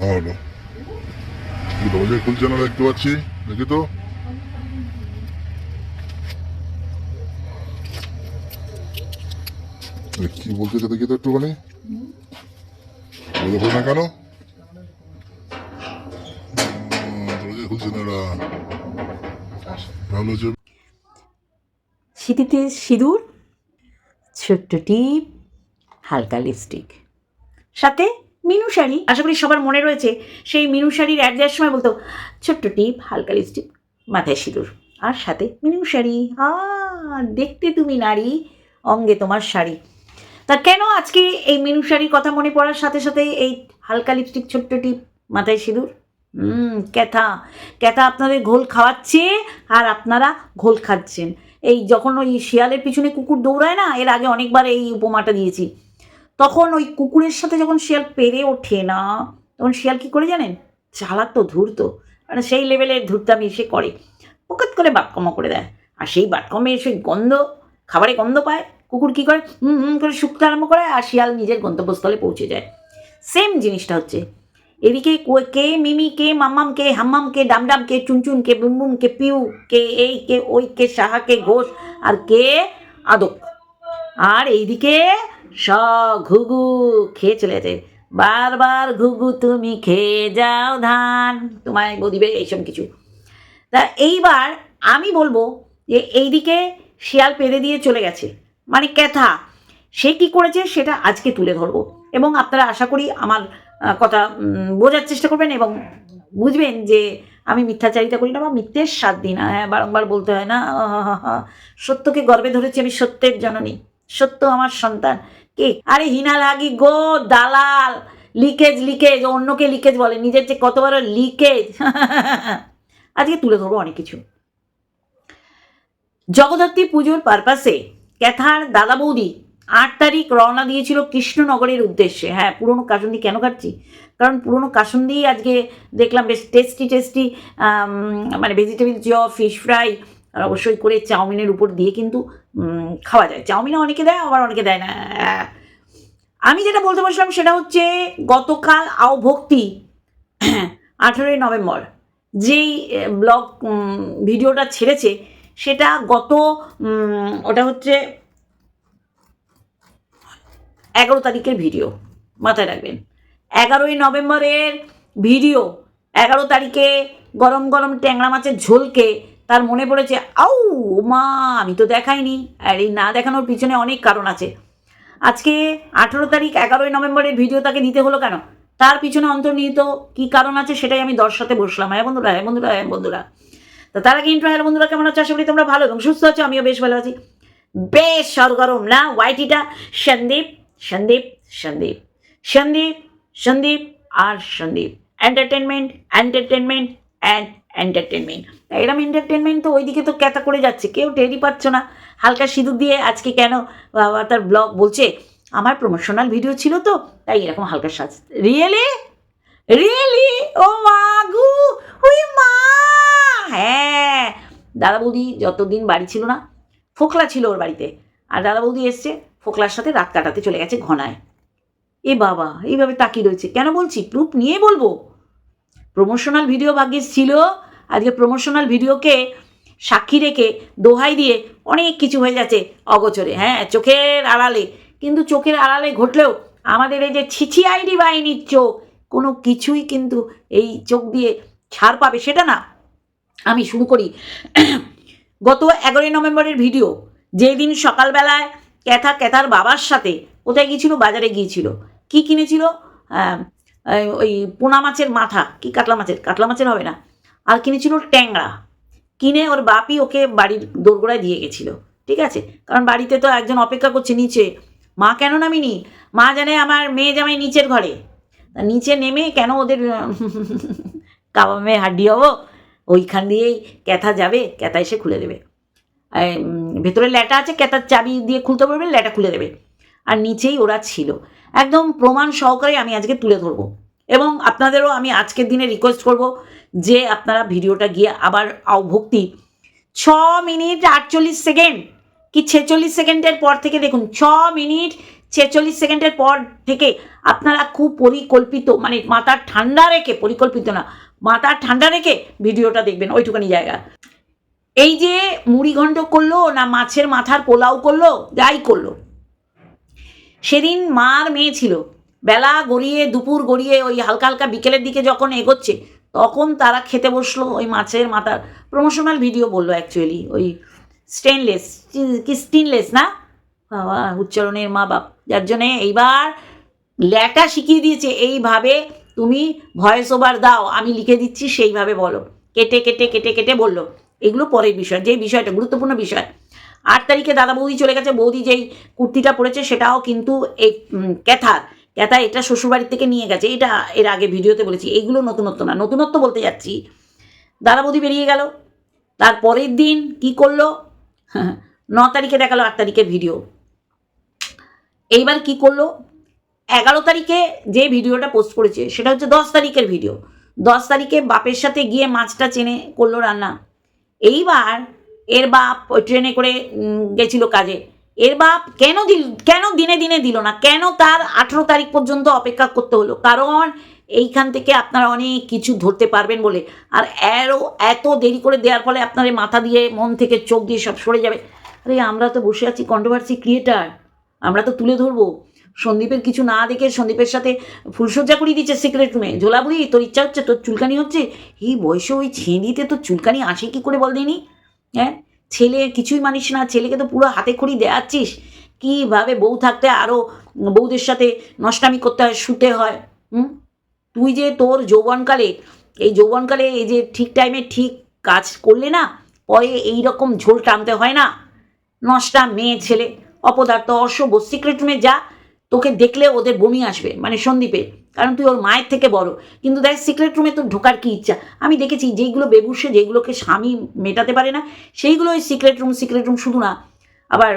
হলো দরজা খুলছে না দেখতে পাচ্ছি দেখি তো? কি বলতেছে দেখি তো একটুখানি? খুলছে না কেন? দরজা খুলছে না। ভালো সিঁদুর, ছোট্ট টিপ, হালকা লিপস্টিক সাথে মিনু শাড়ি। আশা করি সবার মনে রয়েছে, সেই মিনু শাড়ির অ্যাড দেওয়ার সময় বলতো, ছোট্ট টিপ, হালকা লিপস্টিক মাথায় সিঁদুর। আর সাথে মিনু শাড়ি। আ, দেখতে তুমি নারী, অঙ্গে তোমার শাড়ি। তা কেন আজকে এই মিনু শাড়ির কথা মনে পড়ার সাথে সাথে এই হালকা লিপস্টিক ছোট্ট টিপ, মাথায় সিঁদুর? হুম, ক্যাথা। ক্যাথা আপনাদের ঘোল খাওয়াচ্ছে আর আপনারা ঘোল খাচ্ছেন। এই যখন ওই শিয়ালের পিছনে কুকুর দৌড়ায় না, এর আগে অনেকবার এই উপমাটা দিয়েছি। তখন ওই কুকুরের সাথে যখন শিয়াল পেরে ওঠে না, তখন শিয়াল কী করে জানেন? চালাক তো ধূর্ত। মানে সেই লেভেলের ধূর্তামি সে করে। পকেট করে বাটকমা করে দেয়। আর সেই বাটকমে সেই গন্ধ, খাবারে গন্ধ পায়। কুকুর কী করে? হুম হুম করে শুকতে আরম্ভ করে আর শিয়াল নিজের গন্তব্যস্থলে পৌঁছে যায়। সেম জিনিসটা হচ্ছে। এদিকে কে মিমি, কে মাম্মাম, কে হাম্মাম, কে ডামডাম, কে চুনচুন, কে বুমবুম, কে পিউ, কে এই, কে ওই, কে সাহা, কে ঘোষ, আর কে আদক। আর এইদিকে স ঘুঘু খেয়ে চলে যেতে বারবার ঘুঘু, তুমি খেয়ে যাও ধান। তোমায় বদিবে এইসব কিছু। তা এইবার আমি বলব যে এইদিকে শিয়াল পেরে দিয়ে চলে গেছে। মানে ক্যাথা, সে কি করেছে সেটা আজকে তুলে ধরবো। এবং আপনারা আশা করি আমার কথা বোঝার চেষ্টা করবেন এবং বুঝবেন যে আমি মিথ্যাচারিতা করি না বা মিথ্যের স্বাদ দিন হ্যাঁ বারংবার বলতে হয় না। সত্যকে গর্বে ধরেছি আমি সত্যের জননী। সত্য আমার সন্তান। কে? আরে হিনা লাগি গো, দালাল। লিকেজ লিকেজ, অন্যকে লিকেজ বলে। নিজের যে কত বড় লিকেজ? আজকে তুলে ধরবো অনেক কিছু। জগদ্ধাত্রী পুজোর পারপাসে ক্যাথার দাদা বৌদি আট তারিখ রওনা দিয়েছিল কৃষ্ণনগরের উদ্দেশ্যে। হ্যাঁ পুরনো কাসন্দি কেন কাটছি? কারণ পুরনো কাসন্দি আজকে দেখলাম বেশ টেস্টি টেস্টি মানে ভেজিটেবিল চপ ফিশ ফ্রাই আর অবশ্যই করে চাউমিনের উপর দিয়ে কিন্তু খাওয়া যায়। চাউমিনে অনেকে দেয়, আবার অনেকে দেয় না। আমি যেটা বলতে বসলাম সেটা হচ্ছে গতকাল আও ভক্তি, আঠেরোই নভেম্বর, যেই ব্লগ ভিডিওটা ছেড়েছে, সেটা গত ওটা হচ্ছে এগারো তারিখের ভিডিও, মাথায় রাখবেন। এগারোই নভেম্বরের ভিডিও, এগারো তারিখে গরম গরম ট্যাংরা মাছের ঝোলকে তার মনে পড়েছে আউ, মা, আমি তো দেখাইনি। আর এই না দেখানোর পিছনে অনেক কারণ আছে। আজকে আঠেরো তারিখ, এগারোই নভেম্বরের ভিডিও তাকে দিতে হলো কেন? তার পিছনে অন্তর্নিহিত কী কারণ আছে সেটাই আমি দর্শাতে বসলাম। হ্যাঁ বন্ধুরা হ্যাঁ বন্ধুরা হ্যাঁ বন্ধুরা। তা তার আগে ইন্ট্রো বন্ধুরা, কেমন আছো? আশা করি তোমরা ভালো এবং সুস্থ আছো, আমিও বেশ ভালো আছি। বেশ সরগরম না? ওয়াইটিটা সন্দীপ সন্দীপ সন্দীপ সন্দীপ সন্দীপ আর Sandeep. Entertainment entertainment and entertainment এরম এন্টারটেনমেন্ট তো ওইদিকে তো ক্যাতা করে যাচ্ছে, কেউ টেরই পাচ্ছ না। হালকা সিঁদুর দিয়ে আজকে কেন বাবা তার ব্লগ বলছে, আমার প্রমোশনাল ভিডিও ছিল তো, তাই এরকম হালকা সাজ রিয়েলি রিয়েলি ও মাগু উই মা! হ্যাঁ। দাদা বৌদি যতদিন বাড়ি ছিল না, ফোকলা ছিল ওর বাড়িতে। আর দাদা বৌদি এসছে, ফোকলার সাথে রাত কাটাতে চলে গেছে ঘনায়। এ বাবা, এইভাবে তাকিয়ে রয়েছে। কেন বলছি? প্রুফ নিয়ে বলব? প্রমোশনাল ভিডিও ভাগ্যিস ছিল। আজকে প্রমোশনাল ভিডিওকে সাক্ষী রেখে দোহাই দিয়ে অনেক কিছু হয়ে যাচ্ছে অগোচরে হ্যাঁ চোখের আড়ালে। কিন্তু চোখের আড়ালে ঘটলেও আমাদের এই যে ছিছি আইডি বাহিনীর চোখ, কোনো কিছুই কিন্তু এই চোখ দিয়ে ছাড় পাবে সেটা না। আমি শুরু করি। গত এগারোই নভেম্বরের ভিডিও যেই দিন সকালবেলায় ক্যাথা ক্যাথার বাবার সাথে কোথায় গিয়েছিল? বাজারে গিয়েছিল। কি কিনেছিল? ওই পোনা মাছের মাথা, কি কাতলা মাছের? কাতলা মাছের হবে না। আর কিনেছিল ট্যাংরা। কিনে ওর বাপি ওকে বাড়ির দোরগোড়ায় দিয়ে গেছিল, ঠিক আছে? কারণ বাড়িতে তো একজন অপেক্ষা করছে নিচে। মা কেন নামিনি? মা জানে আমার মেয়ে জামাই নিচের ঘরে। নিচে নেমে কেন ওদের, কাবা মেয়ে হাড্ডি হব? ওইখান দিয়েই ক্যাথা যাবে, ক্যাথা এসে খুলে দেবে। ভেতরে ল্যাটা আছে, ক্যাথার চাবি দিয়ে খুলতে পারবে, ল্যাটা খুলে দেবে। আর নিচেই ওরা ছিল। একদম প্রমাণ সহকারে আমি আজকে তুলে ধরবো। এবং আপনাদেরও আমি আজকের দিনে রিকোয়েস্ট করব যে আপনারা ভিডিওটা গিয়ে আবার ভক্তি ছ মিনিট আটচল্লিশ সেকেন্ড কি ছেচল্লিশ সেকেন্ডের পর থেকে দেখুন, ছ মিনিট ছেচল্লিশ সেকেন্ডের পর থেকে আপনারা খুব পরিকল্পিত মানে মাথা ঠান্ডা রেখে, পরিকল্পিত না, মাথা ঠান্ডা রেখে ভিডিওটা দেখবেন ওইটুকানি জায়গা। এই যে মুড়ি ঘন্ট করল না মাছের মাথার পোলাও করল, যাই করল সেদিন মার মেয়ে ছিল। বেলা গড়িয়ে, দুপুর গড়িয়ে, ওই হালকা হালকা বিকেলের দিকে যখন এগোচ্ছে, তখন তারা খেতে বসল ওই মাছের মাথার। প্রমোশনাল ভিডিও বলল অ্যাকচুয়ালি ওই স্টেনলেস কি স্টিনলেস না? বাবা, উচ্চারণের মা বাপ। যার জন্যে এইবার ল্যাটা শিখিয়ে দিয়েছে, এইভাবে তুমি ভয়েস ওভার দাও, আমি লিখে দিচ্ছি, সেইভাবে বলো। কেটে কেটে কেটে কেটে বলল। এগুলো পরের বিষয়, যে বিষয়টা, গুরুত্বপূর্ণ বিষয়। আট তারিখে দাদা বৌদি চলে গেছে, বৌদি যেই কুর্তিটা পরেছে সেটাও কিন্তু এই ক্যাথার। ক্যাথা এটা শ্বশুরবাড়ির থেকে নিয়ে গেছে, এটা এর আগে ভিডিওতে বলেছি এইগুলো নতুনত্ব না। নতুনত্ব বলতে যাচ্ছি, দাদা বৌদি বেরিয়ে গেল, তার পরের দিন কি করল? ন তারিখে দেখাল আট তারিখের ভিডিও। এইবার কি করল? এগারো তারিখে যে ভিডিওটা পোস্ট করেছে, সেটা হচ্ছে দশ তারিখের ভিডিও। দশ তারিখে বাপের সাথে গিয়ে মাছটা চেনে করল রান্না। এইবার এর বাপ ট্রেনে করে গেছিল কাজে। এর বাপ কেন দিল কেন দিনে দিনে দিল না? কেন তার আঠেরো তারিখ পর্যন্ত অপেক্ষা করতে হলো? কারণ এইখান থেকে আপনারা অনেক কিছু ধরতে পারবেন বলে। আর এরও এত দেরি করে দেওয়ার ফলে আপনার মাথা দিয়ে মন থেকে চোখ দিয়ে সব সরে যাবে। আরে, আমরা তো বসে আছি কন্ট্রোভার্সি ক্রিয়েটার আমরা তো তুলে ধরবো। সন্দীপের কিছু না দেখে সন্দীপের সাথে ফুলসজ্জা করিয়ে দিচ্ছে সিক্রেট রুমে ঝোলাবুড়ি, তোর ইচ্ছা হচ্ছে, তোর চুলকানি হচ্ছে? এই বয়সে ওই ছেঁদিতে তোর চুলকানি আসে কি করে বল দিনি হ্যাঁ? ছেলে কিছুই মানিস না, ছেলেকে তো পুরো হাতে খড়ি দেয়াচ্ছিস। কীভাবে বউ থাকতে আরও বউদের সাথে নষ্টামি করতে হয়, শুতে হয়, হুম? তুই যে তোর যৌবনকালে, এই যৌবনকালে এই যে ঠিক টাইমে ঠিক কাজ করলে না, পরে এই রকম ঝোল টানতে হয় না। নষ্টা মেয়ে, ছেলে, অপদার্থ, অশুভ সিক্রেট রুমে যা তোকে দেখলে ওদের বমি আসবে মানে সন্দীপে। কারণ তুই ওর মায়ের থেকে বড়। কিন্তু দেখ সিক্রেট রুমে তোর ঢোকার কী ইচ্ছা? আমি দেখেছি, যেইগুলো বেবুসে যেগুলোকে স্বামী মেটাতে পারে না, সেইগুলো ওই সিক্রেট রুম সিক্রেট রুম শুধু না, আবার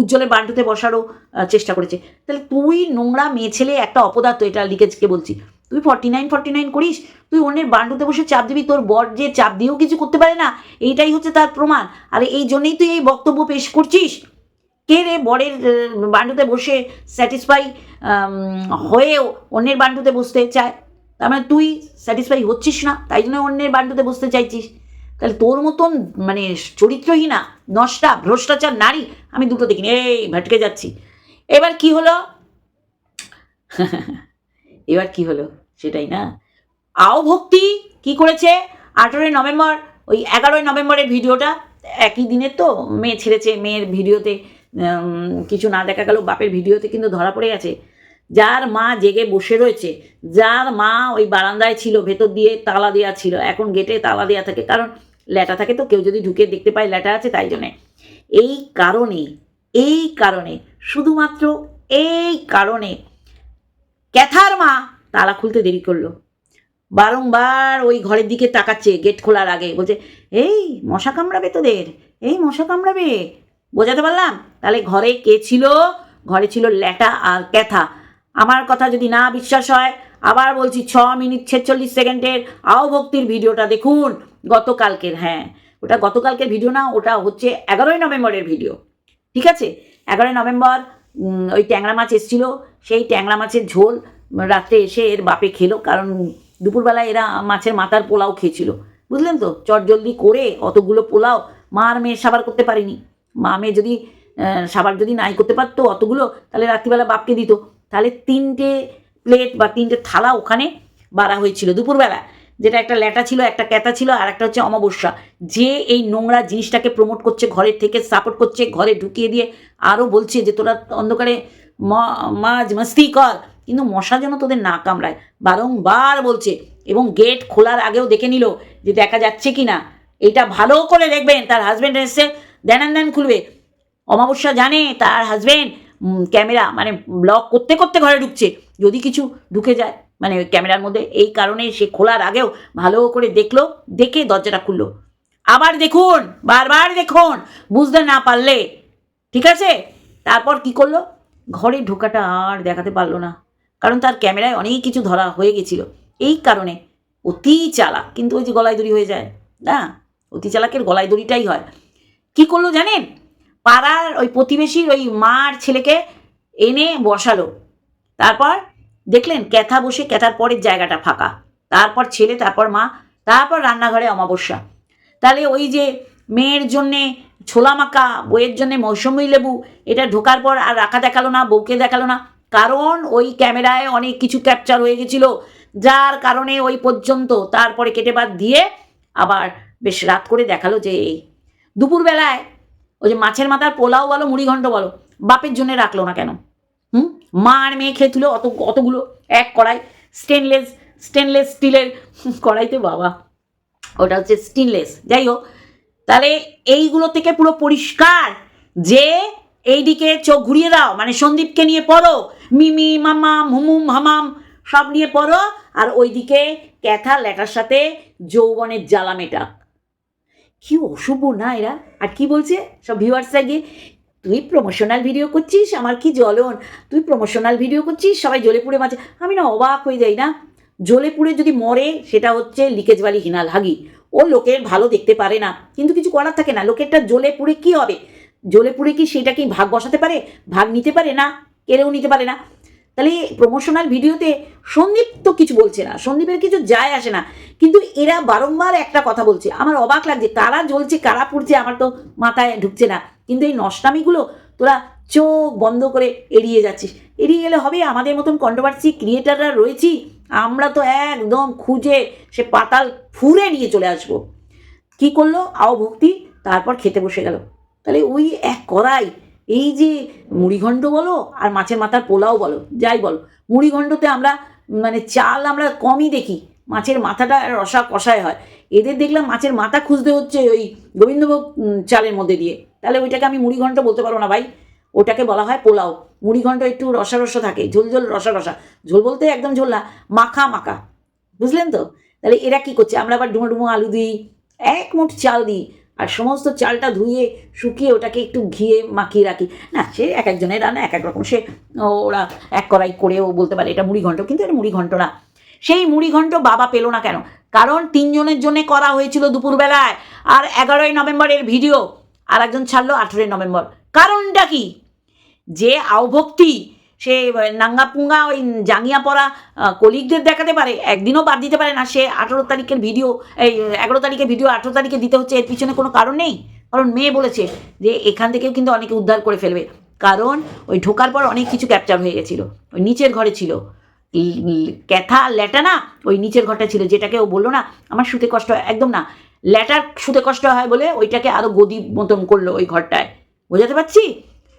উজ্জ্বলের বান্টুতে বসারও চেষ্টা করেছে। তাহলে তুই নোংরা মেয়ে ছেলে একটা অপদার্থ, এটা লিখেজকে বলছি। তুই ফর্টি নাইন ফর্টি নাইন করিস, তুই অন্যের বান্টুতে বসে চাপ দিবি, তোর বর যে চাপ দিয়েও কিছু করতে পারে না, এইটাই হচ্ছে তার প্রমাণ। আর, এই জন্যেই তুই এই বক্তব্য পেশ করছিস? কে রে বরের বান্ডুতে বসে স্যাটিসফাই হয়েও অন্যের বান্ডুতে বসতে চায়? তার মানে তুই স্যাটিসফাই হচ্ছিস না, তাই জন্য অন্যের বান্ডুতে বসতে চাইছিস। তাহলে তোর মতন মানে চরিত্রহীনা, নষ্টা, ভ্রষ্টাচার নারী আমি দুটো দেখিনি। এই, ভটকে যাচ্ছি। এবার কি হলো? এবার কি হলো? সেটাই না। আও ভক্তি কি করেছে? আঠেরোই নভেম্বর, ওই এগারোই নভেম্বরের ভিডিওটা একই দিনের তো মেয়ে ছেড়েছে, মেয়ের ভিডিওতে কিছু না দেখা গেল বাপের ভিডিওতে কিন্তু ধরা পড়ে গেছে। যার মা জেগে বসে রয়েছে, যার মা ওই বারান্দায় ছিল, ভেতর দিয়ে তালা দেওয়া ছিল। এখন গেটে তালা দেওয়া থাকে, কারণ ল্যাটা থাকে তো, কেউ যদি ঢুকে দেখতে পায় ল্যাটা আছে তাই জন্যে। এই কারণে এই কারণে, শুধুমাত্র এই কারণে ক্যাথার মা তালা খুলতে দেরি করল। বারংবার ওই ঘরের দিকে তাকাচ্ছে, গেট খোলার আগে। বলছে, এই মশা কামড়াবে তোদের, এই মশা কামড়াবে। বোঝাতে পারলাম? তাহলে ঘরে কে ছিল? ঘরে ছিল ল্যাটা আর ক্যাথা। আমার কথা যদি না বিশ্বাস হয়, আবার বলছি ছ মিনিট ছেচল্লিশ সেকেন্ডের আওভক্তির ভিডিওটা দেখুন, গতকালকের হ্যাঁ। ওটা গতকালকের ভিডিও না, ওটা হচ্ছে এগারোই নভেম্বরের ভিডিও। ঠিক আছে? এগারোই নভেম্বর ওই ট্যাংরা মাছ এসেছিল। সেই ট্যাংরা মাছের ঝোল রাত্রে এসে এর বাপে খেলো, কারণ দুপুরবেলা এরা মাছের মাথার পোলাও খেয়েছিল। বুঝলেন তো? চটজলদি করে অতগুলো পোলাও মা আর মেয়ে সাবার করতে পারেনি। মা মেয়ে যদি সাবার যদি নাই করতে পারতো অতগুলো, তাহলে রাত্রিবেলা বাপকে দিত। তাহলে তিনটে প্লেট বা তিনটে থালা ওখানে বাড়া হয়েছিল দুপুরবেলা। যেটা একটা ল্যাটা ছিল, একটা ক্যাতা ছিল, আর একটা হচ্ছে অমাবস্যা। যে এই নোংরা জিনিসটাকে প্রমোট করছে ঘরের থেকে সাপোর্ট করছে, ঘরে ঢুকিয়ে দিয়ে আরও বলছে যে, তোরা অন্ধকারে ম- মাঝ মাস্তি কর। কিন্তু মশা যেন তোদের না কামড়ায়, বারংবার বলছে। এবং গেট খোলার আগেও দেখে নিল যে, দেখা যাচ্ছে কি না? এটা ভালো করে দেখবেন। তার হাজব্যান্ড এসে দেন দেন খুলবে। অমাবস্যা জানে তার হাজব্যান্ড ক্যামেরা মানে ব্লক করতে করতে ঘরে ঢুকছে। যদি কিছু ঢুকে যায় মানে ক্যামেরার মধ্যে, এই কারণে সে খোলার আগেও ভালো করে দেখল, দেখে দরজাটা খুললো। আবার দেখুন, বারবার দেখুন, বুঝতে না পারলে, ঠিক আছে? তারপর কি করল? ঘরে ঢোকাটা আর দেখাতে পারল না। কারণ তার ক্যামেরায় অনেক কিছু ধরা হয়ে গেছিল। এই কারণে অতি চালাক, কিন্তু ওই যে গলায় দড়ি হয়ে যায়, না? অতি চালাকের গলায় দড়িটাই হয়। কি করল জানেন? পাড়ার ওই প্রতিবেশীর ওই মার ছেলেকে এনে বসালো। তারপর দেখলেন ক্যাথা বসে ক্যাথার পরের জায়গাটা ফাঁকা। তারপর ছেলে, তারপর মা, তারপর রান্নাঘরে অমাবস্যা। তাহলে ওই যে মেয়ের জন্যে ছোলা মাখা বইয়ের জন্যে মৌসুমি লেবু, এটা ঢোকার পর আর রাখা দেখাল না, বউকে দেখাল না। কারণ ওই ক্যামেরায় অনেক কিছু ক্যাপচার হয়ে গেছিল, যার কারণে ওই পর্যন্ত তারপরে কেটে বাদ দিয়ে আবার বেশ রাত করে দেখাল যে এই দুপুরবেলায়, ওই যে মাছের মাথার পোলাও বলো মুড়িঘণ্ট বলো, বাপের জন্য রাখল না কেন? হুম? মা আর মেয়ে খেয়েছিল অত, অতগুলো এক কড়াই স্টেনলেস স্টেনলেস স্টিলের কড়াইতে বাবা। ওটা হচ্ছে স্টেনলেস যাই হোক, তাহলে এইগুলো থেকে পুরো পরিষ্কার যে এইদিকে চোখ ঘুরিয়ে দাও মানে সন্দীপকে নিয়ে পড়ো, মিমি, মামাম, হুমুম, হামাম, সব নিয়ে পড়ো, আর ওইদিকে ক্যাথা ল্যাটার সাথে যৌবনের জ্বালা মেটা কি অশুভ না এরা? আর কি বলছে? সব ভিউয়ার্সরা গিয়ে, তুই প্রমোশনাল ভিডিও করছিস? আমার কি জ্বলন? তুই প্রমোশনাল ভিডিও করছিস? সবাই জ্বলে পুড়ে মাঝে আমি না অবাক হয়ে যাই না। জ্বলে পুড়ে যদি মরে, সেটা হচ্ছে লিকেজ বালি, হিনাল, হাগি। ও লোকের ভালো দেখতে পারে না। কিন্তু কিছু করার থাকে না। লোকেরটা জ্বলে পুড়ে কী হবে? জ্বলে পুড়ে কি সেটা কি ভাগ বসাতে পারে? ভাগ নিতে পারে না? কেড়েও নিতে পারে না। তাহলে প্রমোশনাল ভিডিওতে সন্দীপ তো কিছু বলছে না, সন্দীপের কিছু যায় আসে না। কিন্তু এরা বারংবার একটা কথা বলছে, আমার অবাক লাগছে, কারা জ্বলছে, কারা পড়ছে, আমার তো মাথায় ঢুকছে না। কিন্তু এই নষ্টামিগুলো তোরা চোখ বন্ধ করে এড়িয়ে যাচ্ছিস। এড়িয়ে গেলে হবে আমাদের মতন কন্ট্রোভার্সি ক্রিয়েটাররা রয়েছি, আমরা তো একদম খুঁজে সে পাতাল ফুরে নিয়ে চলে আসব। কি করল? আও ভক্তি, তারপর খেতে বসে গেল। তাহলে ওই এক কড়াই এই যে মুড়িঘণ্ট বলো আর মাছের মাথার পোলাও বলো, যাই বলো, মুড়িঘণ্টতে আমরা মানে চাল আমরা কমই দেখি, মাছের মাথাটা রসা কষায় হয়। এদের দেখলাম মাছের মাথা খুঁজতে হচ্ছে ওই গোবিন্দভোগ চালের মধ্যে দিয়ে। তাহলে ওইটাকে আমি মুড়িঘণ্ট বলতে পারব না ভাই, ওটাকে বলা হয় পোলাও। মুড়িঘণ্ট একটু রসা রসা থাকে, ঝোল ঝোল রসা রসা। ঝোল বলতে একদম ঝোল না, মাখা মাখা। বুঝলেন তো? তাহলে এরা কি করছে? আমরা আবার ডুমো ডুমো আলু দিই, এক মুঠ চাল দিই। আর সমস্ত চালটা ধুয়ে, শুকিয়ে ওটাকে একটু ঘিয়ে মাখিয়ে রাখি। না, সে এক একজনের রান্না এক এক রকম। সে ওরা এক কড়াই করেও বলতে পারে, এটা মুড়ি ঘন্ট। কিন্তু এটা মুড়ি ঘন্ট না। সেই মুড়ি ঘন্ট বাবা পেল না কেন? কারণ তিনজনের জন্যে করা হয়েছিল দুপুরবেলায় আর এগারোই নভেম্বরের ভিডিও। আর একজন ছাড়লো আঠেরোই নভেম্বর। কারণটা কি? যে আওভক্তি সে নাঙ্গা পুঙ্গা ওই জাঙ্গিয়া পরা কলিগদের দেখাতে পারে। একদিনও বাদ দিতে পারে না। সে আঠেরো তারিখের ভিডিও এই, এগারো তারিখের ভিডিও আঠেরো তারিখে দিতে হচ্ছে। এর পিছনে কোনো কারণ নেই। কারণ মেয়ে বলেছে যে এখান থেকেও কিন্তু অনেকে উদ্ধার করে ফেলবে। কারণ ওই ঢোকার পর অনেক কিছু ক্যাপচার হয়ে গেছিল। ওই নিচের ঘরে ছিল। ক্যাথা ল্যাটা না ওই নিচের ঘরটা ছিল, যেটাকে ও বলল না, আমার শুতে কষ্ট হয়। একদম না। ল্যাটার শুতে কষ্ট হয় বলে ওইটাকে আরও গদি মতন করল ওই ঘরটায়। বোঝাতে পারছি?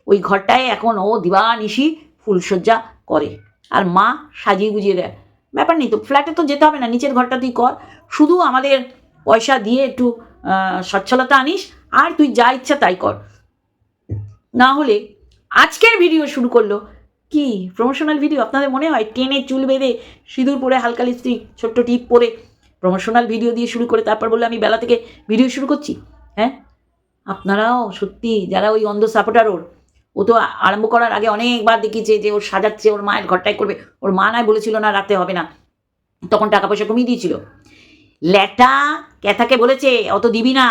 ওই ঘরটায় এখন ও দিবানিশি ফুলসজ্জা করে। আর মা সাজিয়ে গুজিয়ে দেয়। ব্যাপার নেই তো ফ্ল্যাটে তো যেতে হবে না, নিচের ঘরটা তুই কর। শুধু আমাদের পয়সা দিয়ে একটু সচ্ছলতা আনিস, আর তুই যা ইচ্ছা তাই কর। না হলে আজকের ভিডিও শুরু করল। কি? প্রমোশনাল ভিডিও আপনাদের মনে হয় টেনে চুল বেঁধে সিঁদুর পরে হালকা লিপস্টিক ছোট্ট টিপ পরে প্রমোশনাল ভিডিও দিয়ে শুরু করে তারপর বললে, আমি বেলা থেকে ভিডিও শুরু করছি। হ্যাঁ? আপনারাও সত্যি, যারা ওই অন্ধ সাপোর্টার ওর ও তো আরম্ভ করার আগে অনেকবার দেখিয়েছে যে ওর সাজাচ্ছে, ওর মায়ের ঘরটাই করবে। ওর মা নয় বলেছিল না রাতে হবে না। তখন টাকা পয়সা কমিয়ে দিয়েছিল। ল্যাটা ক্যাথাকে বলেছে, অত দিবি না।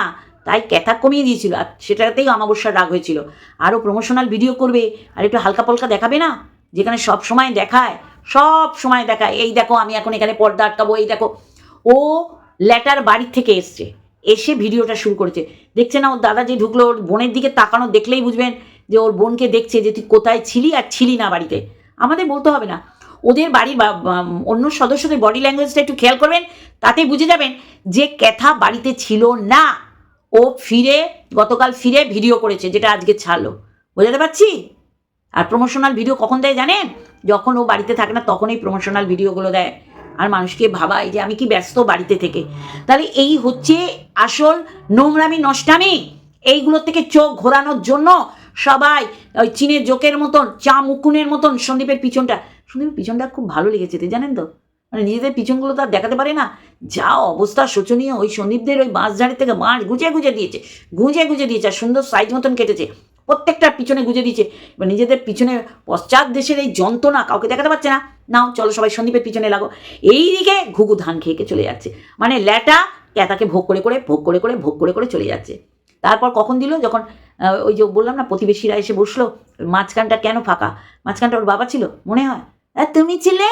তাই ক্যাথা কমিয়ে দিয়েছিল আর সেটাতেই অমাবস্যার রাগ হয়েছিল। আরও প্রমোশনাল ভিডিও করবে, আর একটু হালকা পলকা দেখাবে না? যেখানে সব সময় দেখায়, সব সময় দেখায়। এই দেখো, আমি এখন এখানে পর্দা আটকাবো, এই দেখো। ও ল্যাটার বাড়ির থেকে এসছে, এসে ভিডিওটা শুরু করেছে। দেখছে না, ওর দাদা যে ঢুকলো, ওর বোনের দিকে তাকানো দেখলেই বুঝবেন। যে ওর বোনকে দেখছে যে তুই কোথায় ছিলি আর ছিলি না বাড়িতে। আমাদের বলতে হবে না। ওদের বাড়ির অন্য সদস্যদের বডি ল্যাঙ্গুয়েজটা একটু খেয়াল করবেন, তাতে বুঝে যাবেন যে ক্যাথা বাড়িতে ছিল না। ও ফিরে, গতকাল ফিরে ভিডিও করেছে, যেটা আজকে ছাড়লো। বোঝাতে পারছি? আর প্রমোশনাল ভিডিও কখন দেয় জানেন? যখন ও বাড়িতে থাকে না, তখনই প্রমোশনাল ভিডিওগুলো দেয়। আর মানুষকে ভাবায় যে আমি কি ব্যস্ত বাড়িতে থেকে। তাহলে এই হচ্ছে আসল নোংরামি, নষ্টামি। এইগুলোর থেকে চোখ ঘোরানোর জন্য সবাই, ওই চীনের জোকের মতন, চা মুকুনের মতন সন্দীপের পিছনটা। সন্দীপের পিছনটা খুব ভালো লেগেছে তো জানেন তো? মানে নিজেদের পিছনগুলো তো আর দেখাতে পারে না। যা অবস্থা শোচনীয়, ওই সন্দীপদের ওই বাঁশ ঝাড়ি থেকে বাঁশ গুজে গুজে দিয়েছে, গুঁজে গুজে দিয়েছে, আর সুন্দর সাইজ মতন কেটেছে। প্রত্যেকটা পিছনে গুজে দিয়েছে। এবার নিজেদের পিছনে পশ্চাৎ দেশের এই যন্ত্রণা কাউকে দেখাতে পারছে না। নাও, চলো সবাই সন্দীপের পিছনে লাগো। এই দিকে ঘুঘু ধান খেয়ে চলে যাচ্ছে। মানে ল্যাটা ক্যাতাকে ভোগ করে করে, ভোগ করে করে, ভোগ করে করে চলে যাচ্ছে। তারপর কখন দিল? যখন ওই যে বললাম না, প্রতিবেশীরা এসে বসল, মাঝখানটা কেন ফাঁকা? মাঝখানটা ওর বাবা ছিল, মনে হয়। আর তুমি ছিলে?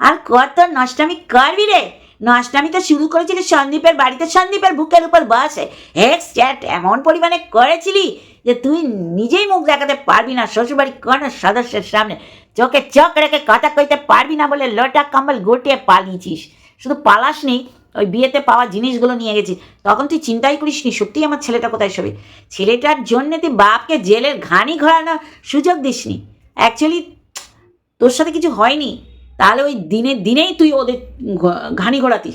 আর কত নষ্টামি করবি রে? নষ্টামি তো শুরু করেছিলি সন্দীপের বাড়িতে। সন্দীপের বুকের উপর বসে। হেক্স চ্যাট এমন পরিমাণে করেছিলি যে তুই নিজেই মুখ দেখাতে পারবি না। শ্বশুরবাড়ি কোনো সদস্যের সামনে চোখে চোখ রেখে কথা কইতে পারবি না বলে লোটা কম্বল গুটিয়ে পালিয়েছিস। শুধু পালাস নি ওই বিয়েতে পাওয়া জিনিসগুলো নিয়ে গেছিস তখন তুই চিন্তাই করিস নি সত্যি আমার ছেলেটা কোথায় শোবে? ছেলেটার জন্যে তুই বাপকে জেলের ঘানি ঘোরানোর সুযোগ দিসনি। অ্যাকচুয়ালি তোর সাথে কিছু হয়নি। তাহলে ওই দিনের দিনেই তুই ওদের ঘানি ঘোরাতিস।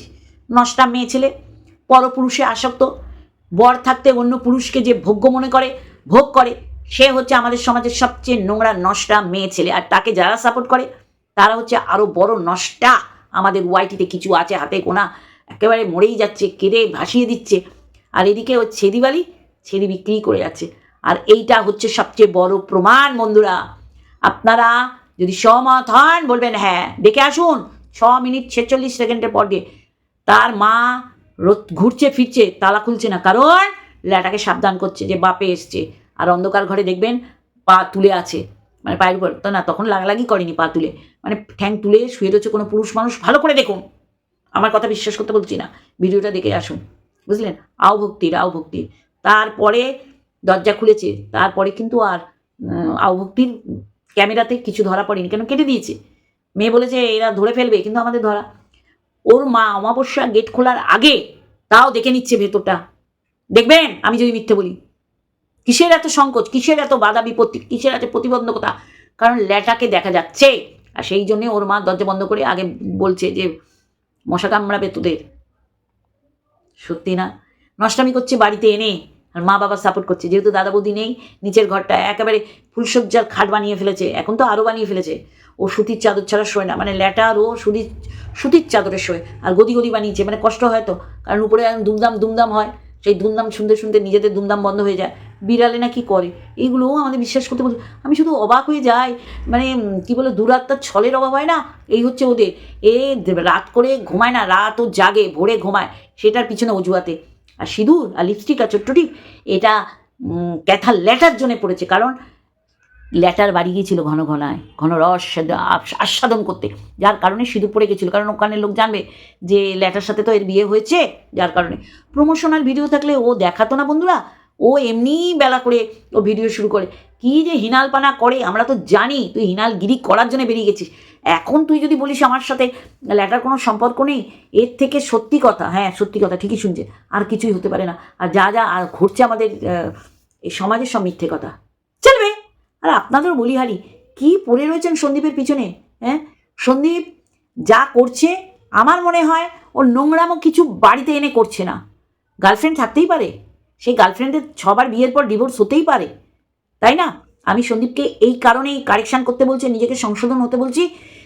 নষ্টা মেয়ে ছেলে, পরপুরুষে আসক্ত। বর থাকতে অন্য পুরুষকে যে ভোগ্য মনে করে, ভোগ করে, সে হচ্ছে আমাদের সমাজের সবচেয়ে নোংরা, নষ্টা মেয়ে ছেলে। আর তাকে যারা সাপোর্ট করে, তারা হচ্ছে আরও বড় নষ্টা। আমাদের ওয়াইটিতে কিছু আছে, হাতে গোনা। একেবারে মরেই যাচ্ছে, কেঁদে ভাসিয়ে দিচ্ছে। আর এদিকে ওই ছেদিবালি ছেদি বিক্রি করে যাচ্ছে আর এইটা হচ্ছে সবচেয়ে বড় প্রমাণ বন্ধুরা। আপনারা যদি সহমত হন বলবেন হ্যাঁ দেখে আসুন, ছ মিনিট ছেচল্লিশ সেকেন্ডের পর দিয়ে। তার মা রো- ঘুরছে, ফিরছে, তালা খুলছে না। কারণ ল্যাটাকে সাবধান করছে যে বাপে এসছে। আর অন্ধকার ঘরে দেখবেন, পা তুলে আছে। মানে পায়ের উপর, তো না, তখন লাগালাগি করেনি পা তুলে। মানে ঠ্যাং তুলে শুয়ে রয়েছে কোনো পুরুষ মানুষ, ভালো করে দেখুন। আমার কথা বিশ্বাস করতে বলছি না। ভিডিওটা দেখে আসুন। বুঝলেন? আও ভক্তির আও ভক্তির তারপরে দরজা খুলেছে। তারপরে কিন্তু আর আও ভক্তির ক্যামেরাতে কিছু ধরা পড়েনি। কেন? কেটে দিয়েছে। মেয়ে বলেছে, এরা ধরে ফেলবে। কিন্তু আমাদের ধরা। ওর মা অমাবস্যা গেট খোলার আগে তাও দেখে নিচ্ছে ভেতরটা। দেখবেন? আমি যদি মিথ্যে বলি। কিসের এত সংকোচ? কিসের এত বাধা বিপত্তি? কিসের এত প্রতিবন্ধকতা? কারণ ল্যাটাকে দেখা যাচ্ছে। আর সেই জন্যে ওর মা দরজা বন্ধ করে আগে বলছে যে মশা কামড়াবে তোদের। সত্যি না? নষ্টামি করছে বাড়িতে এনে, আর মা বাবা সাপোর্ট করছে। যেহেতু দাদা বৌদি নেই, নিচের ঘরটা একেবারে ফুলসজ্জার খাট বানিয়ে ফেলেছে, এখন তো আরও বানিয়ে ফেলেছে। ও সুতির চাদর ছাড়া শোয় না মানে ল্যাটার ও সুতির সুতির চাদরে শোয়, আর গদি গদি বানিয়েছে মানে কষ্ট হয় তো, কারণ উপরে দুমদাম দুমদাম হয়। সেই ধুমধাম শুনতে শুনতে নিজেদের ধুমধাম বন্ধ হয়ে যায়। বিড়ালে না কি করে? এইগুলোও আমাদের বিশ্বাস করতে বলছে। আমি শুধু অবাক হয়ে যাই। মানে কি বলে, দুরাত্মার ছলের অভাব হয় না? এই হচ্ছে ওদের। এ রাত করে ঘুমায় না, রাত ও জাগে, ভোরে ঘুমায়। সেটার পিছনে অজুহাতে। আর সিঁদুর আর লিপস্টিক আর ছোট্টটি এটা ক্যাথার ল্যাটার জন্য পড়েছে। কারণ ল্যাটার বাড়ি গিয়েছিল ঘন ঘনায়, ঘন রস আস্বাদন করতে। যার কারণে সিঁদুর পড়ে গেছিল, কারণ ওখানে লোক জানবে যে ল্যাটার সাথে তো এর বিয়ে হয়েছে, যার কারণে। প্রমোশনাল ভিডিও থাকলে ও দেখাতো না বন্ধুরা, ও এমনিই বেলা করে ও ভিডিও শুরু করে। কি যে হিনালপানা করে, আমরা তো জানি, তুই হিনালগিরি করার জন্য বেরিয়ে গেছিস। এখন তুই যদি বলিস আমার সাথে ল্যাটার কোনো সম্পর্ক নেই, এর থেকে সত্যি কথা হ্যাঁ সত্যি কথা, ঠিকই শুনছে, আর কিছুই হতে পারে না। আর যা যা ঘটছে আমাদের এই সমাজের সব মিথ্যে কথা। চলবে। আর আপনাদের বলিহারি কি পড়ে রয়েছেন সন্দীপের পিছনে হ্যাঁ? সন্দীপ যা করছে, আমার মনে হয় ও নোংরামো কিছু বাড়িতে এনে করছে না। গার্লফ্রেন্ড থাকতেই পারে, সেই গার্লফ্রেন্ডের ছবার বিয়ের পর ডিভোর্স হতেই পারে, তাই না? আমি সন্দীপকে এই কারণেই কারেকশান করতে বলছি, নিজেকে সংশোধন হতে বলছি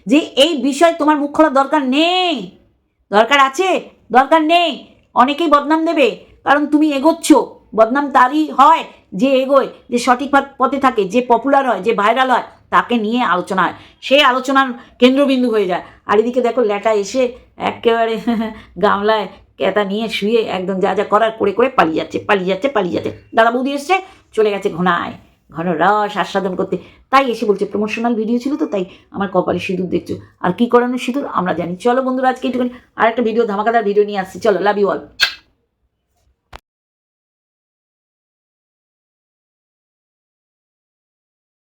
যে এই বিষয় তোমার মুখ খোলার দরকার নেই। দরকার আছে, দরকার নেই। অনেকেই বদনাম দেবে, কারণ তুমি এগোচ্ছ। বদনাম তারই হয় যে এগোয়, যে সঠিক পথে থাকে, যে পপুলার হয়, যে ভাইরাল হয়, তাকে নিয়ে আলোচনা হয়। সেই আলোচনার কেন্দ্রবিন্দু হয়ে যায়। আর এদিকে দেখো, ল্যাটা এসে একেবারে গামলায় কেতা নিয়ে শুয়ে একদম যা যা করার করে করে পালিয়ে যাচ্ছে পালিয়ে যাচ্ছে পালিয়ে যাচ্ছে। দাদা বৌদি এসছে, চলে গেছে ঘনায় ঘন রস আস্বাদন করতে। তাই এসে বলছে প্রমোশনাল ভিডিও ছিল তো, তাই আমার কপালে সিঁদুর দেখছ। আর কি করানো সিঁদুর, আমরা জানি। চলো বন্ধুরা, আজকে একটুখানি আর একটা ভিডিও ধামাকাদার ভিডিও নিয়ে আসছি। চলো লাভ ইউ অল